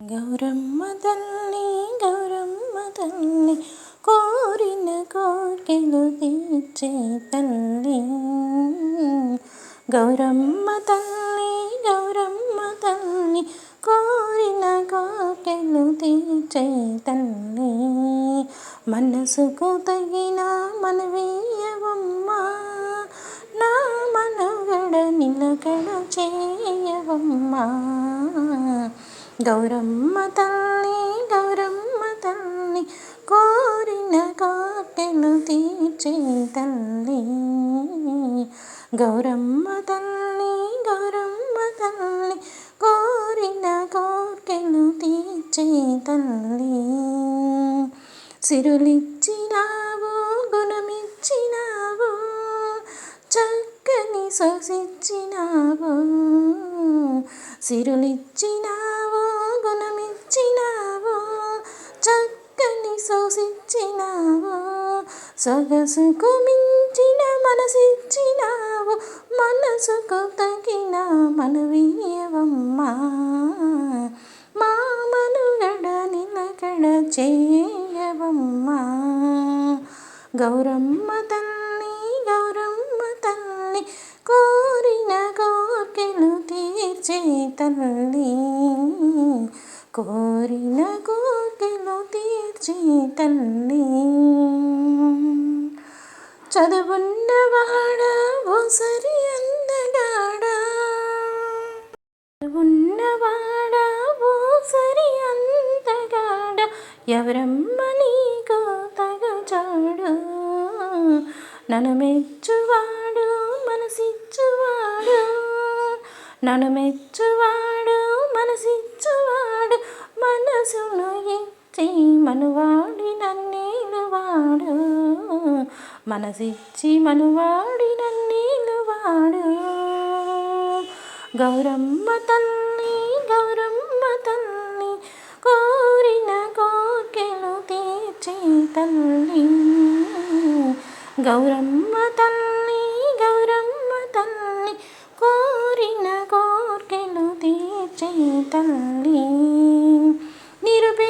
గౌరమ్మ తల్లి గౌరమ్మ తల్లి కోరిన కోర్కెలు తీర్చే తల్లి గౌరమ్మ తల్లి గౌరమ్మ తల్లి కోరిన కోర్కెలు తీర్చే తల్లి మనసుకు తగిన మనవీయవమ్మా నా మనగడ నిలకడ చేయవమ్మా గౌరమ్మ తల్లి గౌరమ్మ తల్లి కోరిన కాకెలు తీర్చే తల్లి. గౌరమ్మ తల్లి గౌరమ్మ తల్లి కోరిన కోర్కెలు తీర్చే తల్లి. సిరులిచ్చినావు గుణమిచ్చినావు చక్కని సొసిచ్చినావు. సిరులిచ్చినావు సొగసుకు మించిన మనసిచ్చినావు మనసుకు తగిన మనవీయవమ్మా మా మనుగడ నిలకడ చేయవమ్మా. గౌరమ్మ తల్లి గౌరమ్మ తల్లి కోరిన కోర్కెలు తీర్చే తల్లి. కోరిన కోర్కెలు తీర్చే తల్లి. చదవున్నవాడా? ఓ సరి అందగాడా? ఉన్నవాడ ఓ సరి అందగాడ? ఎవరమ్మ నీకు తగచాడు? నన్ను మెచ్చువాడు మనసిచ్చువాడు. నన్ను మెచ్చువాడు మనసిచ్చువాడు. మనసును ఇచ్చి మనువాడి నన్నేలువాడు. మనసిచ్చి మనువాడి నన్నేలువాడు గౌరమ్మ తల్లి గౌరమ్మ తల్లి కోరిన కోర్కెలు తీర్చే తల్లి. గౌరమ్మ తల్లి గౌరమ్మ తల్లి కోరిన కోర్కెలు తీర్చే తల్లి. నిరుపే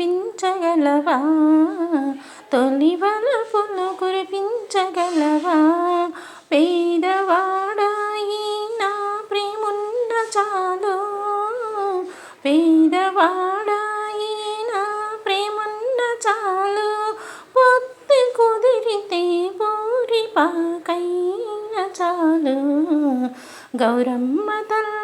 కురిపించగలవా? తొలి వలపులు కురిపించగలవా? పేదవాడాయి నా ప్రేమున్న చాలు. పేదవాడాయి నా ప్రేమున్న చాలు. పొత్తి కుదిరితే పూరి పాకైన చాలు. గౌరమ్మ తల్లి